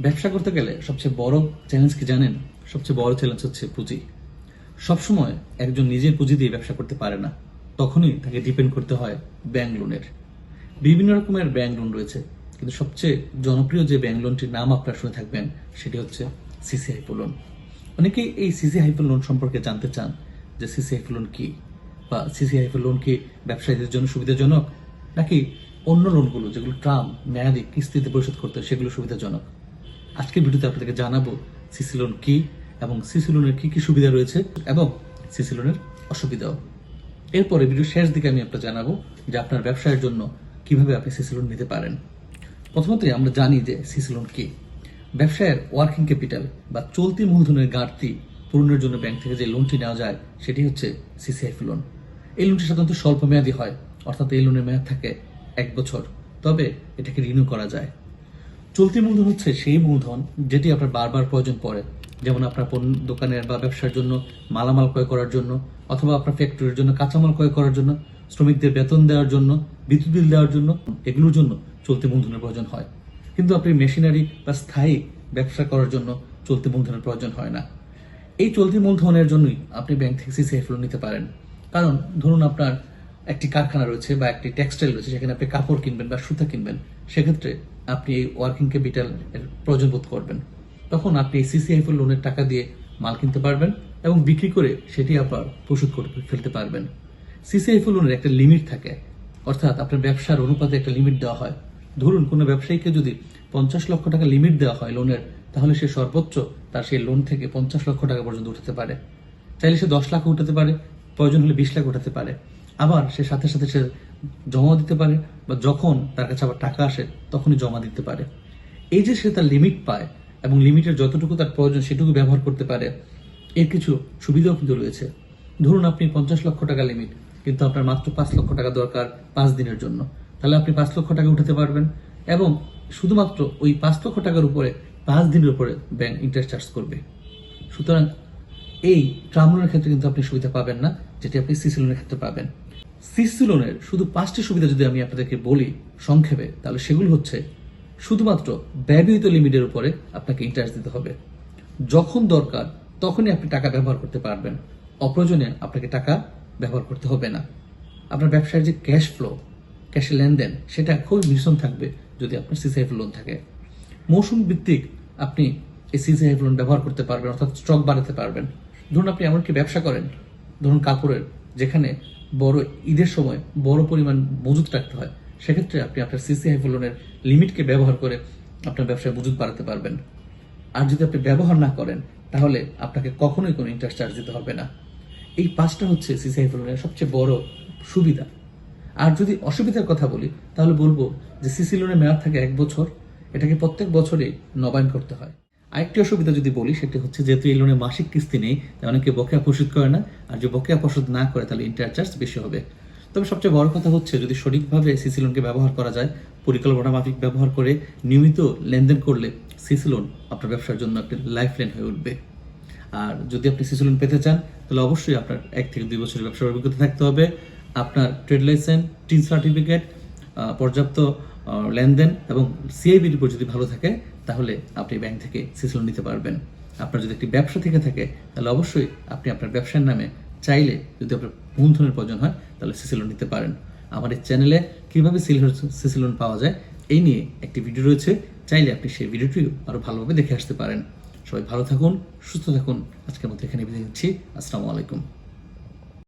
ব্যবসা করতে গেলে সবচেয়ে বড় চ্যালেঞ্জ কি জানেন? সবচেয়ে বড় চ্যালেঞ্জ হচ্ছে পুঁজি। সবসময় একজন নিজের পুঁজি দিয়ে ব্যবসা করতে পারে না। তখনই তাকে ডিপেন্ড করতে হয় ব্যাংক লোনের বিভিন্ন রকমের ব্যাংক লোন রয়েছে। কিন্তু সবচেয়ে জনপ্রিয় যে ব্যাংক লোনটির নাম আপনারা শুনে থাকবেন, সেটি হচ্ছে সিসি হাইপো লোন অনেকেই এই সিসি হাইপো লোন সম্পর্কে জানতে চান যে সিসি হাইপো লোন কি? বা সিসি হাইপো লোন কি ব্যবসায়ীদের জন্য সুবিধাজনক? নাকি অন্য লোনগুলো যেগুলো ট্রাম, মেয়াদি কিস্তিতে পরিশোধ করতে সেগুলো সুবিধাজনক? আজকের ভিডিওতে আপনাদেরকে জানাব সিসি লোন কি এবং সিসি লোনের কি কি সুবিধা রয়েছে এবং সিসি লোনের অসুবিধাও। এরপরে ভিডিও শেষ দিকে আমি আপনাকে জানাব যে আপনার ব্যবসায়ের জন্য কীভাবে আপনি সিসি লোন নিতে পারেন। প্রথমতই আমরা জানি যে সিসি লোন কি। ব্যবসায়ের ওয়ার্কিং ক্যাপিটাল বা চলতি মূলধনের ঘাটতি পূরণের জন্য ব্যাংক থেকে যে লোনটি নেওয়া যায়, সেটি হচ্ছে সিসিআইফ লোন এই লোনটি সাধারণত স্বল্প মেয়াদী হয়, অর্থাৎ এই লোনের মেয়াদ থাকে এক বছর, তবে এটাকে রিনিউ করা যায়। চলতি মূলধন হচ্ছে সেই মূলধন যেটি আপনার বারবার প্রয়োজন পড়ে। যেমন আপনার পণ্য, দোকানের বা ব্যবসার জন্য মালামাল ক্রয় করার জন্য, অথবা আপনার ফ্যাক্টরির জন্য কাঁচামাল ক্রয় করার জন্য, শ্রমিকদের বেতন দেওয়ার জন্য, বিদ্যুৎ বিল দেওয়ার জন্য, এগুলোর জন্য চলতি মূলধনের প্রয়োজন হয়। কিন্তু আপনি মেশিনারি বা স্থায়ী ব্যবসা করার জন্য চলতি মূলধনের প্রয়োজন হয় না। এই চলতি মূলধনের জন্যই আপনি ব্যাংক থেকে সিসিএফ লোন নিতে পারেন। কারণ ধরুন আপনার একটি কারখানা রয়েছে বা একটি টেক্সটাইল রয়েছে সেখানে আপনি কাপড় কিনবেন বা সুতা কিনবেন, সেক্ষেত্রে আপনি এই ওয়ার্কিং ক্যাপিটাল এর প্রয়োজন বোধ করবেন। তখন আপনি এই সিসিআইএফ লোনের টাকা দিয়ে মাল কিনতে পারবেন এবং বিক্রি করে সেটি আবার পরিশোধ করে ফেলতে পারবেন। সিসিআইএফ লোনের একটা লিমিট থাকে, অর্থাৎ আপনার ব্যবসার অনুপাতে একটা লিমিট দেওয়া হয়। ধরুন, কোনো ব্যবসায়ীকে যদি পঞ্চাশ লক্ষ টাকা লিমিট দেওয়া হয় লোনের তাহলে সে সর্বোচ্চ তার সেই লোন থেকে পঞ্চাশ লক্ষ টাকা পর্যন্ত উঠাতে পারে। চাইলে সে দশ লাখ উঠাতে পারে, প্রয়োজন হলে বিশ লাখ উঠাতে পারে। আবার সে সাথে সাথে সে জমা দিতে পারে বা যখন তার কাছে আবার টাকা আসে, তখনই জমা দিতে পারে। এই যে সে তার লিমিট পায় এবং লিমিটের যতটুকু তার প্রয়োজন সেটুকু ব্যবহার করতে পারে, এর কিছু সুবিধাও কিন্তু রয়েছে। ধরুন আপনি পঞ্চাশ লক্ষ টাকা লিমিট কিন্তু আপনার মাত্র পাঁচ লক্ষ টাকা দরকার পাঁচ দিনের জন্য। তাহলে আপনি পাঁচ লক্ষ টাকা উঠাতে পারবেন এবং শুধুমাত্র ওই পাঁচ লক্ষ টাকার উপরে পাঁচ দিনের উপরে ব্যাংক ইন্টারেস্ট চার্জ করবে। সুতরাং এই ট্রাম লোনের ক্ষেত্রে কিন্তু আপনি সুবিধা পাবেন না, যেটি আপনি সিসি লোনের ক্ষেত্রে পাবেন। সিসি লোনের শুধু পাঁচটি সুবিধা যদি আমি আপনাদেরকে বলি সংক্ষেপে, তাহলে সেগুলো হচ্ছে, শুধুমাত্র ব্যবহৃত লিমিটের উপরে আপনাকে ইন্টারেস্ট দিতে হবে। যখন দরকার, তখনই আপনি টাকা ব্যবহার করতে পারবেন। অপ্রয়োজনে আপনাকে টাকা ব্যবহার করতে হবে না। আপনার ব্যবসার যে ক্যাশ ফ্লো ক্যাশের লেনদেন, সেটা খুব ভীষণ থাকবে যদি আপনার সিসিআইএফ লোন থাকে। মৌসুম ভিত্তিক আপনি এই সিসিআইএফ লোন ব্যবহার করতে পারবেন, অর্থাৎ স্টক বাড়াতে পারবেন। ধরুন আপনি এমনকি ব্যবসা করেন, ধরুন কাপড়ের যেখানে বড় ঈদের সময় বড় পরিমাণ মজুত রাখতে হয়, সেক্ষেত্রে আপনি আপনার সিসিআইএফ লোনের লিমিটকে ব্যবহার করে আপনার ব্যবসায় মজুত বাড়াতে পারবেন। আর যদি আপনি ব্যবহার না করেন, তাহলে আপনাকে কখনোই কোনো ইন্টারেস্ট চার্জ দিতে হবে না। এই পাঁচটা হচ্ছে সিসি সিসিআই লোনের সবচেয়ে বড় সুবিধা। আর যদি অসুবিধার কথা বলি, তাহলে বলব যে সিসি লোনের মেয়াদ থাকে এক বছর। এটাকে প্রত্যেক বছরে নবায়ন করতে হয়। আরেকটি অসুবিধা যদি বলি, সেটি হচ্ছে যেহেতু এই লোনের মাসিক কিস্তি নেই তাই অনেকে বকেয়া পরিশোধ করে না, আর যে বকেয়া পরিশোধ না করে, তাহলে ইন্টারেস্ট চার্জ বেশি হবে। তবে সবচেয়ে বড় কথা হচ্ছে, যদি সঠিকভাবে সিসি লোনকে ব্যবহার করা যায়, পরিকল্পনা মাফিক ব্যবহার করে নিয়মিত লেনদেন করলে সিসি লোন আপনার ব্যবসার জন্য একটি লাইফ লাইন হয়ে উঠবে। আর যদি আপনি সিসি লোন পেতে চান, তাহলে অবশ্যই আপনার এক থেকে দুই বছরের ব্যবসার অভিজ্ঞতা থাকতে হবে। আপনার ট্রেড লাইসেন্স টিন সার্টিফিকেট পর্যাপ্ত লেনদেন এবং সিআইবি রিপোর্ট যদি ভালো থাকে তাহলে আপনি ব্যাংক থেকে সিসি লোন নিতে পারবেন। আপনার যদি একটি ব্যবসা থেকে থাকে, তাহলে অবশ্যই আপনি আপনার ব্যবসার নামে চাইলে যদি আপনার মূলধনের প্রয়োজন হয়, তাহলে সিসি লোন নিতে পারেন। আমার এই চ্যানেলে কীভাবে সিসি লোন পাওয়া যায়, এই নিয়ে একটি ভিডিও রয়েছে। চাইলে আপনি সেই ভিডিওটিও আরও ভালোভাবে দেখে আসতে পারেন। সবাই ভালো থাকুন, সুস্থ থাকুন। আজকের মতো এখানে বিদায় নিচ্ছি। আসসালামু আলাইকুম।